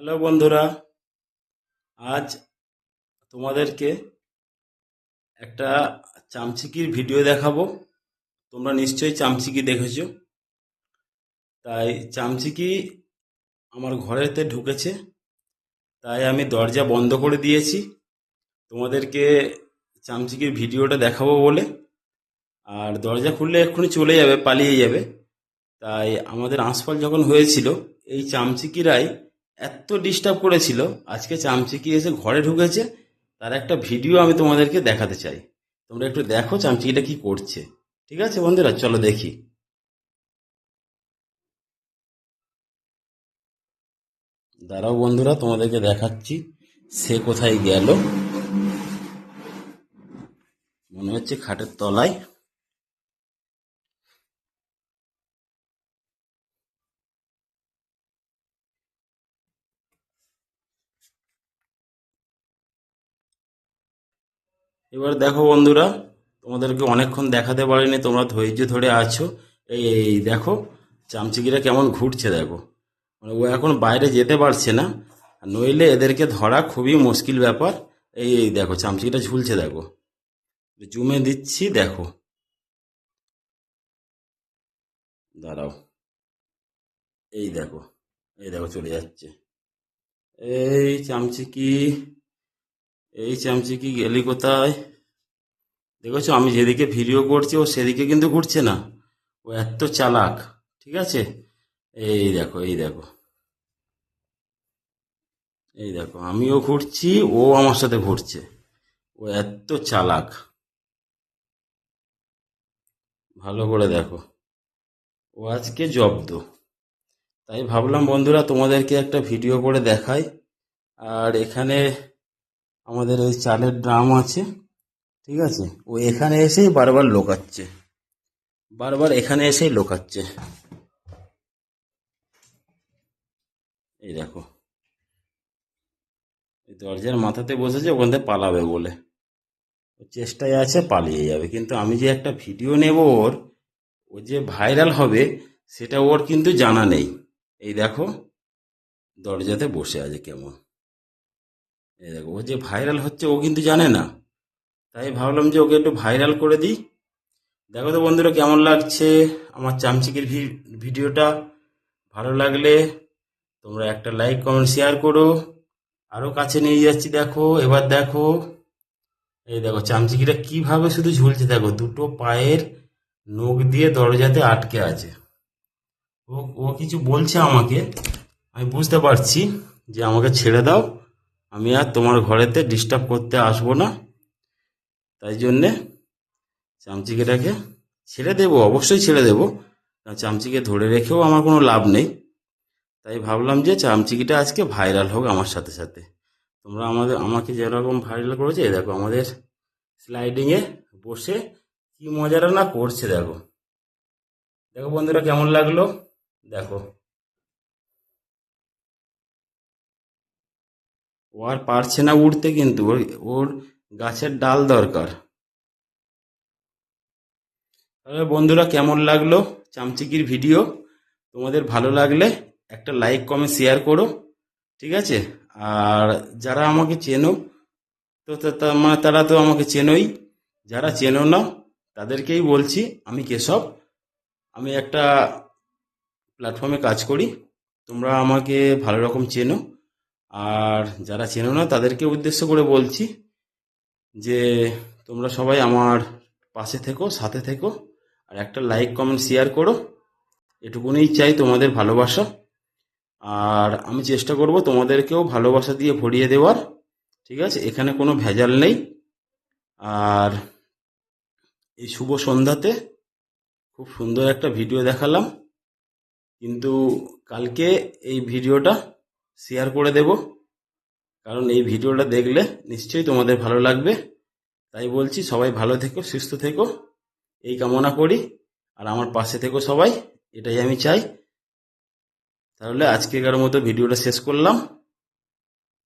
Hello বন্ধুরা, আজ তোমাদেরকে একটা চামচিকির ভিডিও দেখাবো। তোমরা নিশ্চয়ই চামচিকি দেখেছ। তাই চামচিকি আমার ঘরেতে ঢুকেছে, তাই আমি দরজা বন্ধ করে দিয়েছি। তোমাদেরকে চামচিকির ভিডিওটা দেখাবো বলে। আর দরজা খুললে এক্ষুনি চলে যাবে, পালিয়ে যাবে। তাই আমাদের আঁশফল যখন হয়েছিল, এই চামচিকিরাই এত ডিস্টার্ব করেছিল। আজকে চামচিকি এসে ঘরে ঢুকেছে। তার একটা ভিডিও আমি তোমাদেরকে দেখাতে চাই। তোমরা একটু দেখো চামচিকিটা কি করছে। ঠিক আছে বন্ধুরা? চলো দেখি। দাঁড়াও বন্ধুরা, তোমাদেরকে দেখাচ্ছি। সে কোথায় গেল? মনে হচ্ছে খাটের তলায়। এবার দেখো বন্ধুরা, তোমাদেরকে অনেকক্ষণ দেখাতে পারিনি, তোমরা ধৈর্য ধরে আছো। এই এই দেখো চামচিকিরা কেমন ঘুরছে, দেখো। মানে ও এখন বাইরে যেতে পারছে না নইলে এদেরকে ধরা খুবই মুশকিল ব্যাপার। এই এই, দেখো চামচিকিটা ঝুলছে, দেখো। জুমে দিচ্ছি, দেখো। দাঁড়াও। এই, দেখো এই, দেখো, চলে যাচ্ছে। এই চামচিকি এই চামচি কি গেলি কোথায়? দেখেছ, আমি যেদিকে ভিডিও করছি, ও সেদিকে কিন্তু ঘুরছে না। ও এত চালাক, ঠিক আছে? এই দেখো এই দেখো। এই দেখো, আমিও ঘুরছি, ও আমার সাথে ঘুরছে। ও এত চালাক। ভালো করে দেখো। ও আজকে জব্দ। তাই ভাবলাম, বন্ধুরা, তোমাদেরকে একটা ভিডিও করে দেখাই। আর এখানে আমাদের ওই চালের ড্রাম আছে, ঠিক আছে? ও এখানে এসেই বারবার লোকাচ্ছে। বারবার এখানে এসেই লোকাচ্ছে। এই দেখো। এই দরজার মাথাতে বসেছে, ওখান থেকে পালাবে বলে। চেষ্টায় আছে, পালিয়ে যাবে। কিন্তু আমি যে একটা ভিডিও নেব ওর, ও যে ভাইরাল হবে, সেটা ওর কিন্তু জানা নেই। এই দেখো, দরজাতে বসে আছে কেমন। এই দেখো, ও যে ভাইরাল হচ্ছে, ও কিন্তু জানে না। তাই ভাবলাম যে ওকে একটু ভাইরাল করে দিই। দেখো তো বন্ধুরা, কেমন লাগছে আমার চামচিকের ভিডিওটা? ভালো লাগলে তোমরা একটা লাইক কমেন্ট শেয়ার করো। আরও কাছে নিয়ে যাচ্ছি, দেখো, এবার দেখো। এই দেখো, চামচিকিটা কীভাবে শুধু ঝুলছে, দেখো, দুটো পায়ের নখ দিয়ে দরজাতে আটকে আছে। ও ও কিছু বলছে আমাকে, আমি বুঝতে পারছি যে আমাকে ছেড়ে দাও। আমি আর তোমার ঘরেতে ডিস্টার্ব করতে আসব না। তাই জন্যে চামচিকেটাকে ছেড়ে দেবো, অবশ্যই ছেড়ে দেবো। চামচিকে ধরে রেখেও আমার কোনো লাভ নেই। তাই ভাবলাম যে চামচিকিটা আজকে ভাইরাল হোক আমার সাথে সাথে। তোমরা আমাদের, আমাকে যেরকম ভাইরাল করেছে দেখো আমাদের স্লাইডিংয়ে বসে কি মজাটা না করছে, দেখো। দেখো বন্ধুরা কেমন লাগল? দেখো। ও আর পারছে না উঠতে কিন্তু, ওর ওর গাছের ডাল দরকার। তাহলে বন্ধুরা, কেমন লাগল চামচিকির ভিডিও? তোমাদের ভালো লাগলে একটা লাইক কমেন্ট শেয়ার করো, ঠিক আছে? আর যারা আমাকে চেনো, তো মানে তারা তো আমাকে চেনোই। যারা চেনো না, তাদেরকেই বলছি, আমি কেশব। আমি একটা প্ল্যাটফর্মে কাজ করি। তোমরা আমাকে ভালো রকম চেনো। আর যারা চেনো না, তাদেরকে উদ্দেশ্য করে বলছি যে তোমরা সবাই আমার পাশে থেকো, সাথে থেকো, আর একটা লাইক কমেন্ট শেয়ার করো। এটুকুনি চাই তোমাদের ভালোবাসা। আর আমি চেষ্টা করব তোমাদেরকেও ভালোবাসা দিয়ে ভরিয়ে দেওয়ার। ঠিক আছে? এখানে কোনো ভেজাল নেই। আর এই শুভ সন্ধ্যাতে খুব সুন্দর একটা ভিডিও দেখালাম। কিন্তু কালকে এই ভিডিওটা শেয়ার করে দেব। কারণ এই ভিডিওটা দেখলে নিশ্চয়ই তোমাদের ভালো লাগবে। তাই বলছি সবাই ভালো থেকো, সুস্থ থেকো। এই কামনা করি। আর আমার পাশে থেকো সবাই। এটাই আমি চাই। তাহলে আজকেকার মতো ভিডিওটা শেষ করলাম।